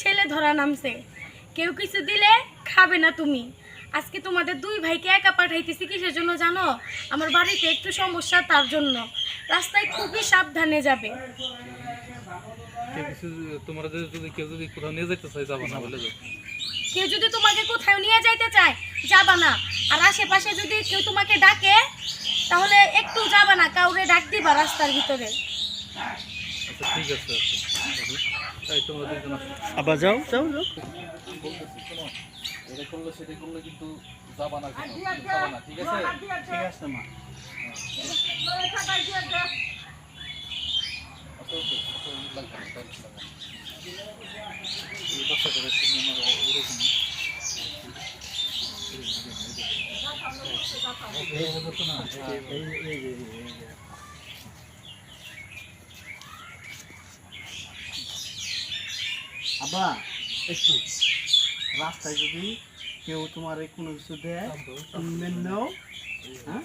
ছেলে ধরা নামছে। কেউ কিছু দিলে খাবে না তুমি। আজকে তোমাদের দুই ভাইকে একা পাঠাইতেছি কিসের জন্য জানো? আমার বাড়িতে একটু সমস্যা তার জন্য। রাস্তায় খুবই সাবধানে যাবে। কেউ তোমরা যদি যদি কেউ যদি কোথাও নিয়ে যেতে চাই যাব না বলে কেউ যদি তোমাকে কোথাও নিয়ে যাইতে চায় যাবা না। আর আশেপাশে যদি কেউ তোমাকে ডাকে তাহলে একটু যাবা না কাউরে ডাক দিবা রাস্তার ভিতরে। আচ্ছা ঠিক আছে আচ্ছা এই তোমরা দুজন আবার যাও যাও যাও এটা করলে সেটা করলে কিন্তু যাবা না যাবা না ঠিক আছে ঠিক আছে মা আচ্ছা আচ্ছা এই বাচ্চাটার একটু রাস্তায় যদি কেউ তোমার কোনো কিছু দেয় তুমি নাও। হ্যাঁ?